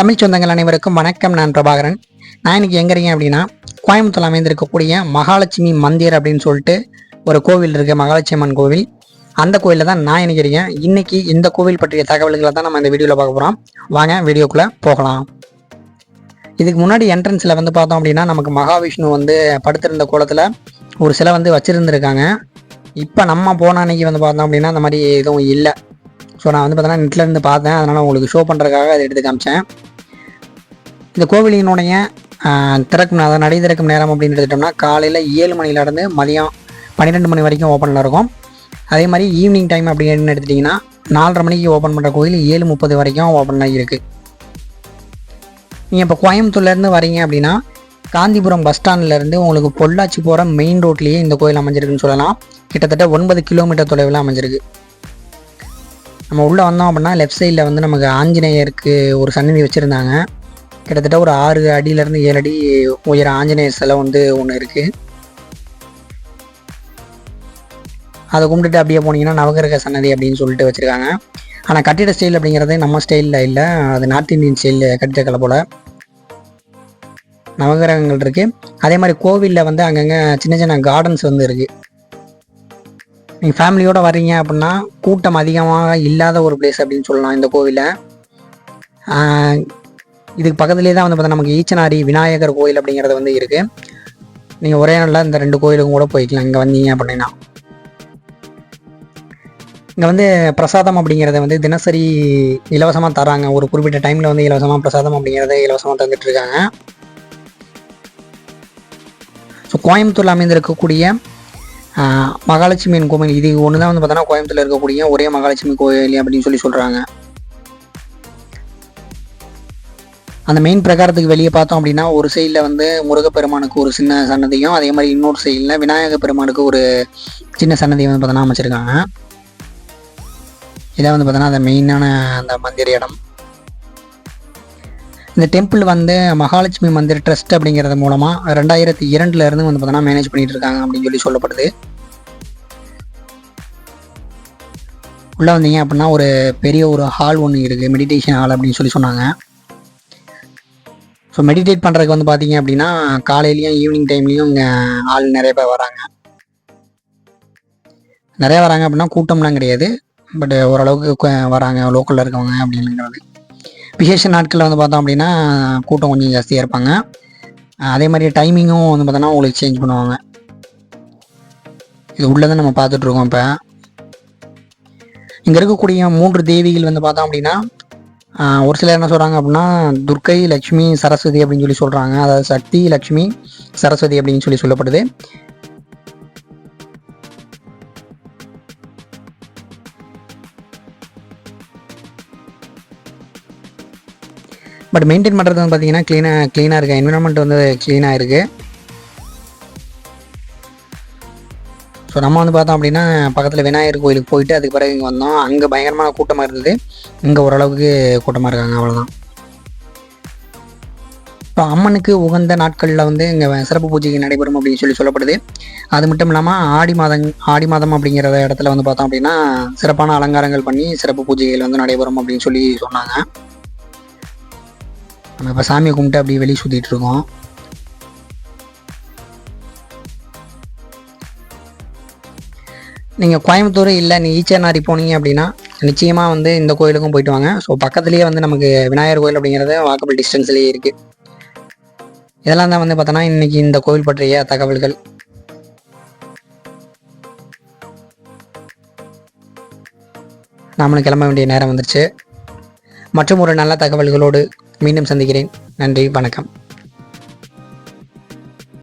தமிழ் சொந்தங்கள் அனைவருக்கும் வணக்கம். நான் பிரபாகரன். நான் இன்னைக்கு எங்க இருக்கேன் அப்படின்னா கோயம்புத்தூர் அமைந்திருக்கக்கூடிய மகாலட்சுமி மந்திர் அப்படின்னு சொல்லிட்டு ஒரு கோவில் இருக்கு மகாலட்சுமி அம்மன் கோவில். அந்த கோவிலில் தான் நான் இன்னைக்கு இருக்கேன். இன்னைக்கு இந்த கோவில் பற்றிய தகவல்களை தான் நம்ம இந்த வீடியோவில் பார்க்க போகிறோம் வாங்க வீடியோக்குள்ளே போகலாம். இதுக்கு முன்னாடி என்ட்ரன்ஸில் வந்து பார்த்தோம் அப்படின்னா நமக்கு மகாவிஷ்ணு வந்து படுத்திருந்த கோலத்தில் ஒரு சிலை வந்து வச்சுருந்துருக்காங்க. இப்போ நம்ம போன அன்னைக்கு வந்து பார்த்தோம் அப்படின்னா அந்த மாதிரி எதுவும் இல்லை. ஸோ நான் வந்து பார்த்தோன்னா நெட்டில் இருந்து பார்த்தேன். அதனால் உங்களுக்கு ஷோ பண்ணுறதுக்காக அதை எடுத்து காமிச்சேன். இந்த கோவிலினுடைய திறக்கும் அதாவது நடை திறக்கும் நேரம் அப்படின்னு எடுத்துட்டோம்னா காலையில் ஏழு மணிலேருந்து மதியம் பன்னிரெண்டு மணி வரைக்கும் ஓப்பனில் இருக்கும். அதே மாதிரி ஈவினிங் டைம் அப்படின்னு எடுத்துட்டிங்கன்னா நாலரை மணிக்கு ஓப்பன் பண்ணுற கோயில் ஏழு முப்பது வரைக்கும் ஓப்பனில் இருக்குது நீங்கள் இப்போ கோயம்புத்தூர்லேருந்து வரீங்க அப்படின்னா காந்திபுரம் பஸ் ஸ்டாண்ட்லேருந்து உங்களுக்கு பொள்ளாச்சி போகிற மெயின் ரோட்லேயே இந்த கோயில் அமைஞ்சிருக்குன்னு சொல்லலாம். கிட்டத்தட்ட ஒன்பது கிலோமீட்டர் தொலைவில் அமைஞ்சிருக்கு. நம்ம உள்ளே வந்தோம் அப்படின்னா லெஃப்ட் சைடில் வந்து நமக்கு ஆஞ்சநேயருக்கு ஒரு சன்னதி வச்சுருந்தாங்க. கிட்டத்தட்ட ஒரு ஆறு அடியிலேருந்து ஏழு அடி உயர ஆஞ்சநேயர் சிலை வந்து ஒன்று இருக்குது அதை கும்பிட்டுட்டு அப்படியே போனீங்கன்னா நவகிரக சன்னதி அப்படின்னு சொல்லிட்டு வச்சுருக்காங்க. ஆனால் கட்டிட ஸ்டைல் அப்படிங்கிறது நம்ம ஸ்டைலில் இல்லை. அது நார்த் இந்தியன் ஸ்டைலில் கட்டிடக்கலை போல். நவகிரகங்கள் இருக்குது அதே மாதிரி கோவிலில் வந்து அங்கங்கே சின்ன சின்ன கார்டன்ஸ் வந்து இருக்குது நீங்கள் ஃபேமிலியோடு வர்றீங்க அப்படின்னா கூட்டம் அதிகமாக இல்லாத ஒரு பிளேஸ் அப்படின்னு சொல்லலாம் இந்த கோவிலை இதுக்கு பக்கத்துலேயே தான் வந்து பார்த்தா நமக்கு ஈச்சனாரி விநாயகர் கோயில் அப்படிங்கிறது வந்து இருக்குது நீங்கள் ஒரே நாளில் இந்த ரெண்டு கோயிலுக்கும் கூட போய்க்கலாம். இங்கே வந்தீங்க அப்படின்னா. இங்கே வந்து பிரசாதம் அப்படிங்கிறத வந்து தினசரி இலவசமாக தராங்க. ஒரு குறிப்பிட்ட டைமில் வந்து இலவசமாக பிரசாதம் அப்படிங்கிறத இலவசமாக தந்துட்டு இருக்காங்க. ஸோ கோயம்புத்தூரில் அமைந்திருக்கக்கூடிய மகாலட்சுமி கோவில் இது ஒன்று தான் வந்து பார்த்தோன்னா கோயம்புத்தூரில் இருக்கக்கூடிய ஒரே மகாலட்சுமி கோயில் அப்படின்னு சொல்லி சொல்கிறாங்க அந்த மெயின் பிரகாரத்துக்கு வெளியே பார்த்தோம் அப்படின்னா ஒரு சைடில் வந்து முருகப்பெருமானுக்கு ஒரு சின்ன சன்னதியும் அதே மாதிரி இன்னொரு சைடில் விநாயக பெருமானுக்கு ஒரு சின்ன சன்னதியும் வந்து பார்த்தோன்னா அமைச்சிருக்காங்க. இதான் வந்து பார்த்தோன்னா அந்த மெயினான அந்த மந்திர இடம். இந்த டெம்பிள் வந்து மகாலட்சுமி மந்திர் ட்ரஸ்ட் அப்படிங்கிறது மூலமாக ரெண்டாயிரத்தி இரண்டுல இருந்து வந்து பார்த்தோன்னா மேனேஜ் பண்ணிட்டு இருக்காங்க அப்படின்னு சொல்லி சொல்லப்படுது. உள்ளே வந்தீங்க அப்படின்னா ஒரு பெரிய ஒரு ஹால் ஒன்று இருக்குது மெடிடேஷன் ஹால் அப்படின்னு சொல்லி சொன்னாங்க. ஸோ மெடிடேட் பண்ணுறதுக்கு வந்து பார்த்தீங்க அப்படின்னா காலையிலையும் ஈவினிங் டைம்லேயும் இங்கே ஆள் நிறைய பேர் வராங்க. நிறைய வராங்க அப்படின்னா கூட்டம்லாம் கிடையாது. பட் ஓரளவுக்கு வராங்க லோக்கலில் இருக்கவங்க அப்படிங்கிறது விசேஷ நாட்களில் வந்து பார்த்தோம் அப்படின்னா கூட்டம் கொஞ்சம் ஜாஸ்தியாக இருப்பாங்க. அதே மாதிரி டைமிங்கும் வந்து பார்த்தோன்னா உங்களுக்கு சேஞ்ச் பண்ணுவாங்க. இது உள்ளே தான் நம்ம பார்த்துட்ருக்கோம் இப்போ. இங்கே இருக்கக்கூடிய மூன்று தேவிகள் வந்து பார்த்தோம் அப்படின்னா ஒரு சிலர் என்ன சொல்கிறாங்க அப்படின்னா துர்க்கை லக்ஷ்மி சரஸ்வதி அப்படின்னு சொல்லி சொல்கிறாங்க அதாவது சக்தி லக்ஷ்மி சரஸ்வதி அப்படின்னு சொல்லி சொல்லப்படுது. பட் மெயின்டைன் பண்ணுறது வந்து பார்த்தீங்கன்னா க்ளீனாக க்ளீனாக இருக்குது என்விரான்மெண்ட் வந்து க்ளீனாக இருக்குது ஸோ நம்ம வந்து பார்த்தோம் அப்படின்னா பக்கத்தில் விநாயகர் கோயிலுக்கு போயிட்டு அதுக்கு பிறகு இங்கே வந்தோம். அங்கே பயங்கரமான கூட்டமாக இருந்தது. இங்கே ஓரளவுக்கு கூட்டமாக இருக்காங்க அவ்வளோதான் இப்போ அம்மனுக்கு உகந்த நாட்களில் வந்து இங்கே சிறப்பு பூஜை நடைபெறும் அப்படின்னு சொல்லி சொல்லப்படுது. அது மட்டும் இல்லாமல் ஆடி மாதம் ஆடி மாதம் அப்படிங்கிற இடத்துல வந்து பார்த்தோம் அப்படின்னா சிறப்பான அலங்காரங்கள் பண்ணி சிறப்பு பூஜைகள் வந்து நடைபெறும் அப்படின்னு சொல்லி சொன்னாங்க. நம்ம இப்போ சாமியை கும்பிட்டு அப்படியே வெளியே சுற்றிட்டு இருக்கோம். நீங்கள் கோயம்புத்தூர் இல்லை நீ ஈச்சனாரி போனீங்க அப்படின்னா நிச்சயமாக வந்து இந்த கோயிலுக்கும் போயிட்டு வாங்க. ஸோ பக்கத்துலேயே வந்து நமக்கு விநாயகர் கோயில் அப்படிங்கிறது வாக்கபிள் டிஸ்டன்ஸ்லேயே இருக்குது இதெல்லாம் தான் வந்து பார்த்தோன்னா இன்றைக்கி இந்த கோவில் பற்றிய தகவல்கள். நாமளும் கிளம்ப வேண்டிய நேரம் வந்துருச்சு. மற்றும் ஒரு நல்ல தகவல்களோடு மீண்டும் சந்திக்கிறேன். நன்றி வணக்கம்.